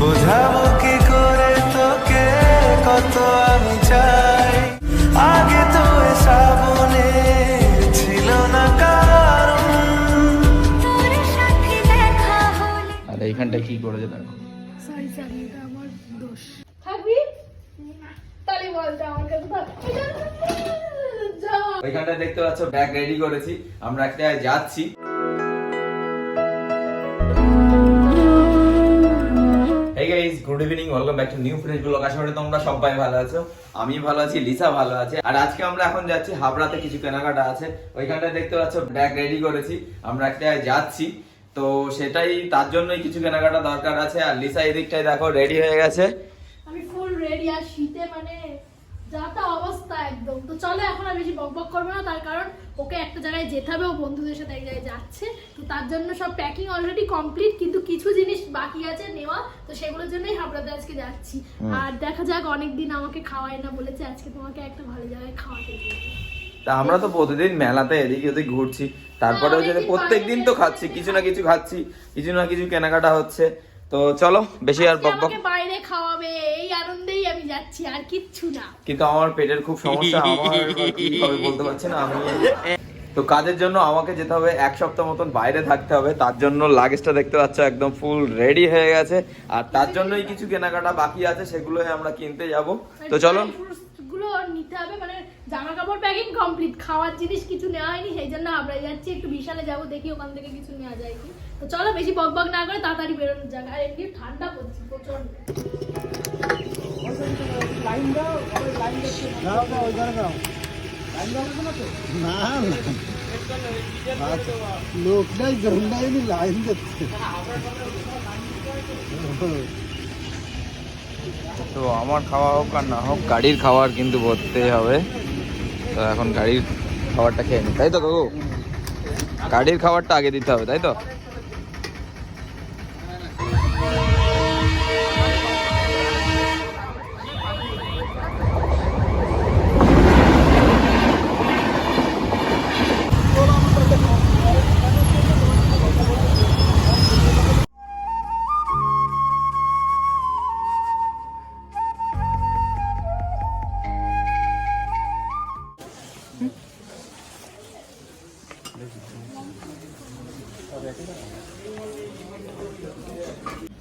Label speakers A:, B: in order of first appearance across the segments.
A: বোঝাবো কি করে তোকে কত আমি চাই। আগে তো শ্রাবণে ছিল না কারণ।
B: আর এইখানটা কি করেছে দেখো।
C: সরি সরি এটা আমার দোষ। থাকবি তাহলে বলতে আমার কাছে
B: ওইখানটা দেখতে পাচ্ছ ব্যাগ রেডি করেছি। আমরা একটা যাচ্ছি। এই guys good evening welcome back to new fresh blog আশা করি তোমরা সবাই ভালো আছো। আমি ভালো আছি, লিসা ভালো আছে। আর আজকে আমরা এখন যাচ্ছি, হাবড়াতে কিছু কেনাকাটা আছে। ওইখানটা দেখতে পাচ্ছ ব্যাগ রেডি করেছি। আমরা একটা যাচ্ছি। তো সেটাই, তার জন্যই কিছু কেনাকাটা দরকার আছে। আর লিসা এদিকটাই দেখো রেডি হয়ে গেছে।
C: আমি ফুল রেডি আর শীতে মানে যা তা অবস্থা একদম। তো চলো এখন আর বেশি করব না তার কারণ ওকে একটা জায়গায় যেতে হবে ও বন্ধুদের সাথে এক জায়গায় যাচ্ছে। তো তার জন্য সব প্যাকিং অলরেডি কমপ্লিট কিন্তু কিছু জিনিস বাকি আছে নেওয়া তো সেগুলোর জন্যই হাবড়াতে আজকে যাচ্ছি। আর দেখা যাক অনেকদিন আমাকে খাওয়ায় না বলেছে আজকে তোমাকে একটা ভালো জায়গায় খাওয়াতে
B: তা আমরা তো প্রতিদিন মেলাতে এদিক ওদিক ঘুরছি তারপরে
C: হ্যাঁ,
B: যদি
C: অনেকদিন
B: প্রত্যেক দিন তো খাচ্ছি কিছু না কিছু খাচ্ছি কিছু না কিছু কেনাকাটা হচ্ছে। তো চলো বেশি আর
C: আজকে
B: বক বক।
C: বাইরে আমি যাচ্ছি আর কিচ্ছু না।
B: কিন্তু আমার পেটের খুব সমস্যা আমার বলতে পারছি না আমি তো কাজের জন্য আমাকে যেতে হবে এক সপ্তাহ মতন বাইরে থাকতে হবে তার জন্য লাগেজটা দেখতে পাচ্ছ একদম ফুল রেডি হয়ে গেছে। আর তার জন্যই কিছু কেনাকাটা বাকি আছে সেগুলো আমরা কিনতে যাব। তো চলো।
C: গুলো নিতে হবে মানে জামা কাপড় প্যাকিং কমপ্লিট খাওয়ার জিনিস কিছু নেওয়া হয়নি সেই জন্য আমরা যাচ্ছি একটু বিশালে যাব দেখি ওখান থেকে কিছু নেওয়া যায় কি। তো চলো বেশি বক বক না করে তাড়াতাড়ি বেরোনোর জায়গা আর এমনি ঠান্ডা পড়ছে
D: প্রচণ্ড
B: তো আমার খাওয়া হোক আর না হোক, গাড়ির খাবার কিন্তু করতেই হবে। তো এখন গাড়ির খাবারটা খেয়ে নি। তাই তো গাড়ির খাবারটা আগে দিতে হবে, তাই তো?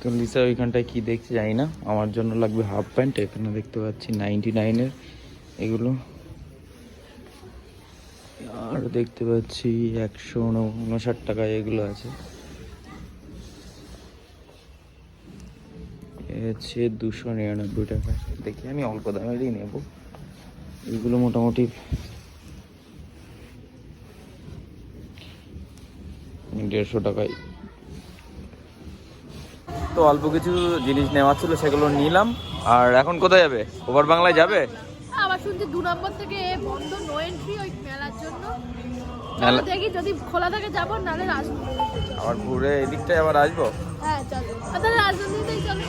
B: তো লিসা, ওইখানটায় কি দেখছে জানি না। আমার জন্য লাগবে হাফ প্যান্ট এখানে দেখতে পাচ্ছি নাইনটি নাইনের এগুলো। আর দেখতে পাচ্ছি একশো উনষাট টাকায় এগুলো আছে। হচ্ছে দুশো নিরানব্বই টাকা। দেখি, আমি অল্প দামেরই নেব। এগুলো মোটামুটি দেড়শো টাকায়। তো অল্প কিছু জিনিস নেওয়ার ছিল সেগুলো নিলাম। আর এখন কোথায় যাবে? ওভার বাংলায় যাবে?
C: আবার শুনছি দু নম্বর থেকে বন্ধ নো এন্ট্রি ওই মেলার জন্য। দেখি যদি খোলা থাকে যাব নাহলে রাজমন্দির
B: আবার ঘুরে এদিকটায় আবার আসব?
C: হ্যাঁ চলো। তাহলে চলো।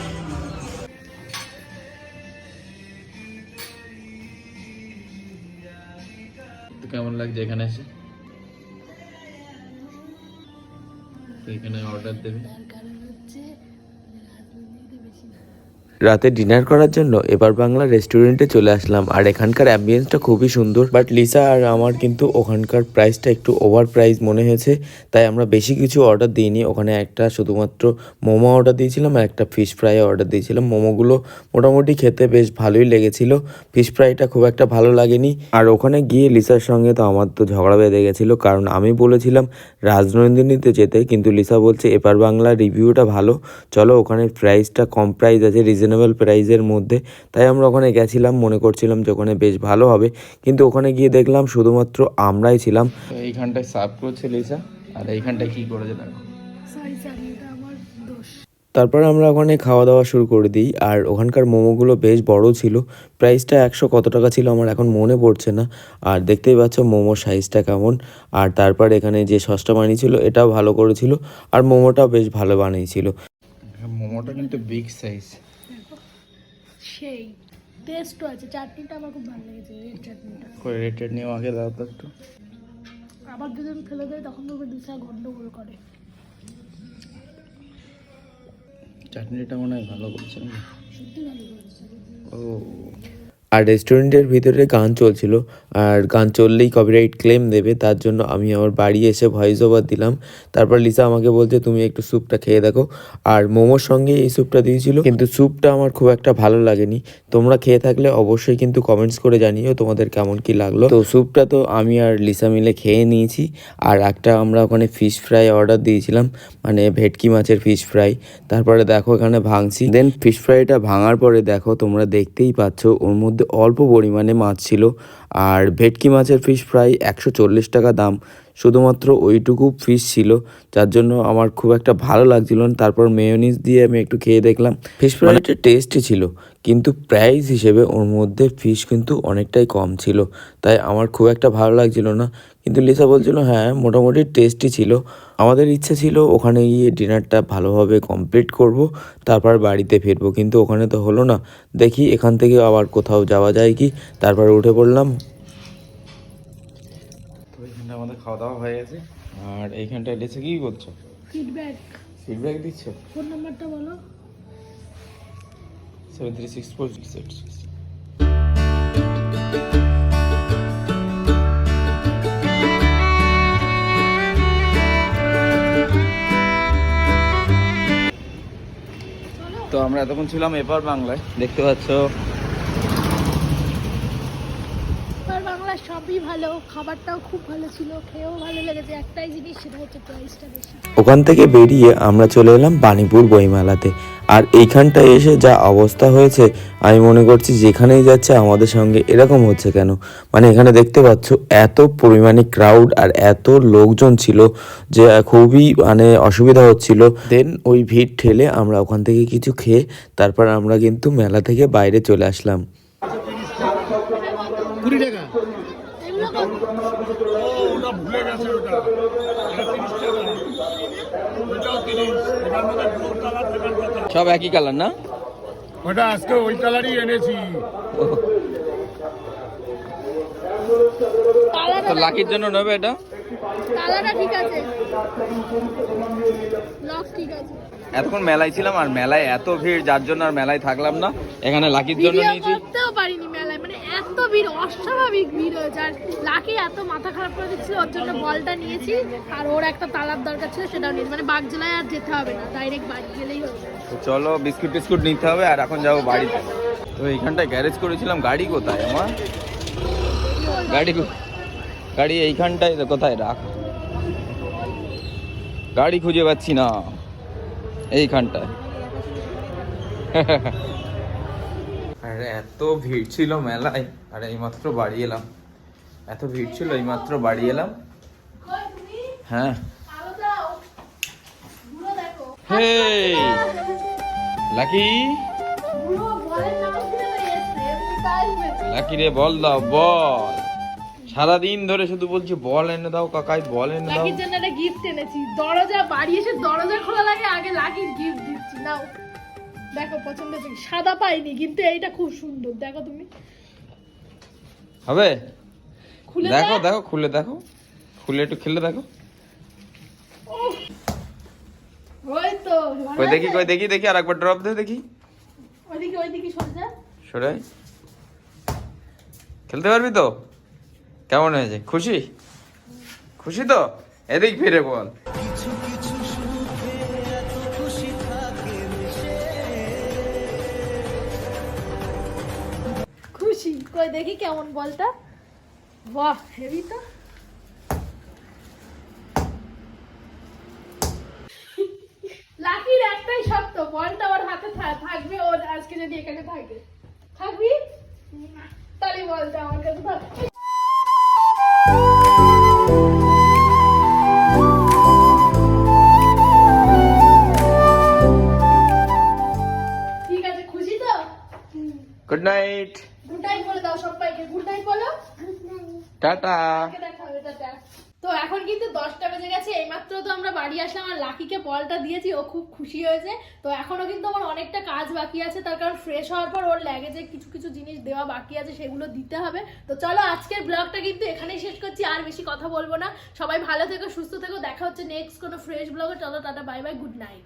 B: কেমন লাগছে এখানে এসে? এখানে অর্ডার দেবে।
E: রাতে ডিনার করার জন্য এবার বাংলা রেস্টুরেন্টে চলে আসলাম। আর এখানকার অ্যাম্বিয়েন্সটা খুবই সুন্দর। বাট লিসা আর আমার কিন্তু ওখানকার প্রাইসটা একটু ওভার প্রাইস মনে হয়েছে। তাই আমরা বেশি কিছু অর্ডার দিইনি। ওখানে একটা শুধুমাত্র মোমো অর্ডার দিয়েছিলাম আর একটা ফিশ ফ্রাই অর্ডার দিয়েছিলাম। মোমোগুলো মোটামুটি খেতে বেশ ভালোই লেগেছিল। ফিশ ফ্রাইটা খুব একটা ভালো লাগেনি। আর ওখানে গিয়ে লিসার সঙ্গে তো আমার তো ঝগড়া বেঁধে গেছিল। কারণ আমি বলেছিলাম রাজনন্দিনীতে যেতে। কিন্তু লিসা বলছে, এপার বাংলা রিভিউটা ভালো। চলো ওখানে প্রাইসটা কম প্রাইস আছে রিজনেবল প্রাইসের মধ্যে। তাই আমরা ওখানে গেছিলাম মনে করছিলাম যে ওখানে বেশ ভালো হবে। কিন্তু ওখানে গিয়ে দেখলাম শুধুমাত্র আমরাই ছিলাম।
B: এইখানটায় সার্ভ করছে লিসা আর এইখানটায় কি করেছে দেখো।
C: দোষ।
E: তারপর আমরা ওখানে খাওয়া দাওয়া শুরু করে দিই আর ওখানকার মোমোগুলো বেশ বড় ছিল। প্রাইসটা একশো কত টাকা ছিল আমার এখন মনে পড়ছে না। আর দেখতেই পাচ্ছ মোমোর সাইজটা কেমন। আর তারপর এখানে যে সসটা বানিয়েছিল এটাও ভালো করেছিল। আর মোমোটাও বেশ ভালো বানিয়েছিল।
B: মোমোটা কিন্তু বিগ সাইজ
C: সেই টেস্টও আছে। চাটনিটা আমার খুব ভালো লেগেছে রেড চাটনিটা।
B: করে রেটেড নিয়ে আমাকে দাও তো একটু।
C: আবার আমি ফেলে দেয় তখন তোকে দুসা গন্ডগোল করে।
B: চাটনিটা মনে হয় ভালো করছে। ও
E: আর রেস্টুরেন্টের ভিতরে গান চলছিল। আর গান চললেই কপিরাইট ক্লেম দেবে, তার জন্য আমি আমার বাড়ি এসে ভয়েস ওভার দিলাম। তারপর লিসা আমাকে বলছে, তুমি একটু স্যুপটা খেয়ে দেখো। আর মোমোর সঙ্গে এই স্যুপটা দিয়েছিল। কিন্তু স্যুপটা আমার খুব একটা ভালো লাগেনি। তোমরা খেয়ে থাকলে অবশ্যই কিন্তু কমেন্টস করে জানিও তোমাদের কেমন কি লাগল। তো স্যুপটা তো আমি আর লিসা মিলে খেয়ে নিয়েছি। আর একটা আমরা ওখানে ফিশ ফ্রাই অর্ডার দিয়েছিলাম মানে ভেটকি মাছের ফিশ ফ্রাই তারপরে দেখো এখানে ভাঙছি। দেন ফিশ ফ্রাইটা ভাঙার পরে দেখো তোমরা দেখতেই পাচ্ছ, ওর মধ্যে অল্প পরিমাণে মাছ ছিল। আর ভেটকি মাছের ফিশ ফ্রাই একশো চল্লিশ টাকা দাম। শুধুমাত্র ওইটুকু ফিশ ছিল যার জন্য আমার খুব একটা ভালো লাগছিল না। তারপর মেয়োনিজ দিয়ে আমি একটু খেয়ে দেখলাম। ফিশ ফ্রাইটা টেস্টই ছিল কিন্তু প্রাইস হিসেবে ওর মধ্যে ফিশ কিন্তু অনেকটাই কম ছিল। তাই আমার খুব একটা ভালো লাগছিল না। কিন্তু লিসা বলছিল হ্যাঁ মোটামুটি টেস্টই ছিল। আমাদের ইচ্ছে ছিল ওখানে গিয়ে ডিনারটা ভালোভাবে কমপ্লিট করব তারপর বাড়িতে ফিরবো। কিন্তু ওখানে তো হলো না। দেখি এখান থেকে আবার কোথাও যাওয়া যায় কি? তারপর উঠে পড়লাম।
B: আমাদের খাওয়া দাওয়া হয়ে গেছে। আর এইখানটায় লেসে কি করছ?
C: ফিডব্যাক
B: ফিডব্যাক দিচ্ছ?
C: ফোন নাম্বারটা বলো।
B: Seven three six four six eight six তো আমরা এতক্ষণ ছিলাম এপার বাংলায়। দেখতে পাচ্ছ
C: আর সবই ভালো খাবারটাও খুব ভালো ছিল খেয়েও ভালো লেগেছে। একটাই জিনিস সেটা হচ্ছে প্রাইসটা বেশি।
E: ওখান থেকে বেরিয়ে আমরা চলে এলাম বাণীপুর বইমেলাতে। আর এইখানটায় এসে যা অবস্থা হয়েছে আমি মনে করছি যেখানেই যাচ্ছে আমাদের সঙ্গে এরকম হচ্ছে কেন? মানে এখানে দেখতে পাচ্ছ এত পরিমাণে ক্রাউড আর এত লোকজন ছিল যে খুবই মানে অসুবিধা হচ্ছিল। দেন ওই ভিড় ঠেলে আমরা ওখান থেকে কিছু খেয়ে তারপর আমরা কিন্তু মেলা থেকে বাইরে চলে আসলাম।
D: কুড়ি টাকা
C: এগুলো কত?
D: ওটা ভুলে গেছে ওটা এটা তিরিশ টাকা ওটাও তিরিশ ওটার মধ্যে ব্লু কালার থাকার কথা
B: সব একই কালার না?
D: ওটা আজকে ওই কালারই এনেছি।
C: কালারটা
B: তো লাকির জন্য নেবে এটা?
C: কালারটা ঠিক আছে। লক ঠিক আছে।
B: এতক্ষণ মেলায় ছিলাম আর মেলায় এত ভিড় যার জন্য আর মেলায় থাকলাম না। এখানে লাকির জন্য নিয়েছি।
C: করতেও পারিনি মেলায় মানে এত ভিড়, অস্বাভাবিক ভিড় হয়েছে। আর লাকি এত মাথা খারাপ করে দিচ্ছিল, ওর জন্য বলটা নিয়েছি। আর ওর একটা তালার দরকার ছিল, সেটাও নিয়েছি। মানে বাগজেলায় আর যেতে হবে না ডাইরেক্ট বাড়ি গেলেই হবে
B: চলো, বিস্কুট টিস্কুট নিতে হবে, আর এখন যাব বাড়িতে। তো এইখানটায় গ্যারেজ করেছিলাম, গাড়ি কোথায় আমার? গাড়ি গাড়ি এইখানটায় কোথায় রাখ। গাড়ি খুঁজে পাচ্ছি না, এইখানটায়। আরে এত ভিড় ছিল মেলায়। আর এইমাত্র বাড়ি এলাম। এত ভিড় ছিল, এইমাত্র বাড়ি এলাম। হ্যাঁ। হে লাকি? লাকি রে, বল দাও, বল। সারাদিন ধরে শুধু বলছি, বল এনে দাও, কাকাই, বল এনে দাও।
C: লাকির জন্য একটা গিফট এনেছি। দরজা, বাড়ি এসে দরজা খোলা লাগে, আগে লাকির গিফট দিচ্ছি, নাও। দেখো পছন্দ হয়েছে সাদা পাইনি কিন্তু এইটা খুব সুন্দর। দেখো তুমি।
B: হবে?
C: খুলে
B: দেখো
C: দেখো।
B: খুলে দেখো। খুলে একটু খেলে দেখো।
C: ওই তো
B: কই দেখি কই দেখি দেখি আর একবার ড্রপ দে দেখি।
C: ওইদিকে ওইদিকে সরে যা।
B: সরে। খেলতে পারবি তো? কেমন হয়েছে? খুশি? খুশি তো? এদিক ফিরে বল।
C: কই দেখি কেমন বলটা। বাহ, হেভি তো। লাকির একটাই শর্ত, বলটা ওর হাতে থাকবে ওর আজকে যদি এখানে থাকে। থাকবি? তাহলে বলটা আমার কাছে থাকবে তো?
B: গুড নাইট
C: বলে দাও সবাইকে। গুড নাইট বলো।
B: টাটা।
C: দেখা হবে, টাটা। তো এখন কিন্তু দশটা বেজে গেছে এইমাত্র তো আমরা বাড়ি আসলাম আর লাকিকে বলটা দিয়েছি ও খুব খুশি হয়েছে। তো এখনও কিন্তু আমার অনেকটা কাজ বাকি আছে তার কারণ ফ্রেশ হওয়ার পর ওর ল্যাগেজে কিছু কিছু জিনিস দেওয়া বাকি আছে সেগুলো দিতে হবে। তো চলো আজকের ব্লগটা কিন্তু এখানেই শেষ করছি আর বেশি কথা বলব না। সবাই ভালো থেকো সুস্থ থেকো দেখা হচ্ছে নেক্সট কোনো ফ্রেশ ব্লগে চলো tata bye bye good night